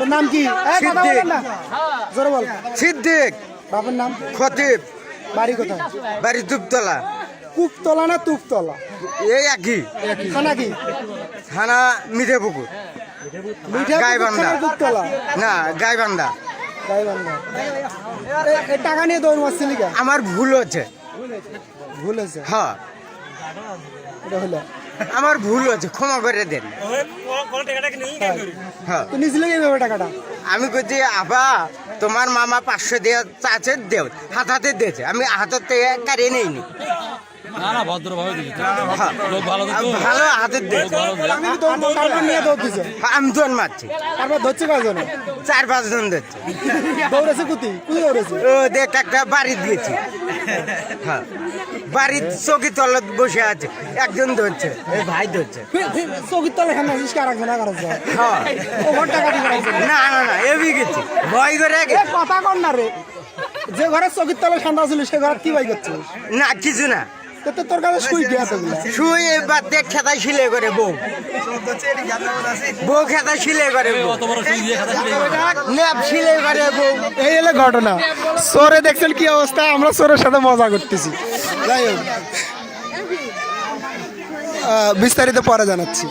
নাম কি? জোরে বল। সিদ্দিক। বাবার নাম? খতিব। বাড়ি কোথায়? বাড়ি দুপতলা। কুপতলা না তুপতলা? এই একই। খানা কি? থানা মিঠে পুকুর গাইবান্ধা। না গাইবান্ধা। গাইবান্ধা। এ- এ টাকা নিয়ে দৌড় মারছিলি কে আমার ভুল হচ্ছে। ভুল হয়েছে? হ্যাঁ। এটা হলো। আমার ভুল হয়েছে ক্ষমা করে দেন। হ্যাঁ। টাকাটা? আমি কইছি আবা তোমার মামা পাঁচশো দিয়ে চাচের দেও হাত হাতে দিয়েছে। আমি হাতের থেকে কারিয়ে নেইনি। না না ভদ্রভাবে দিচ্ছি। লোক ভালো হাতের আমি তো তারপর নিয়ে দৌড় দিছে। আমি দোন মারছি। তারপর ধরছে কয়জনে? চার পাঁচ জন দিচ্ছে দৌড়েছে কুতি? কুতি দৌড়েছে? ও দেখ একটা বাড়ি দিয়েছি। হ্যাঁ। বাড়ির চৌকি তলত বসে আছে। একজন ধরছে এই ভাই ধরছে। চৌকির তলে খান আসিস কার হ্যাঁ। না না না এবি গেছি ভয় করে এ কথা কর না রে। যে ঘরে চৌকির তলে ঠান্ডা ছিল সে ঘর কি ভাই করছিস? না কিছু না। তো তো তোর কাছে শুই গিয়া তোগুলা শুয়ে এবার দেখ খেতা সিলে করে বউ। বউ খেতা করে ন্যাপ করে বউ। এই হলো ঘটনা। সোরে দেখছেন কি অবস্থা? আমরা সোরের সাথে মজা করতেছি। যাই হোক। আহ, বিস্তারিত পরে জানাচ্ছি।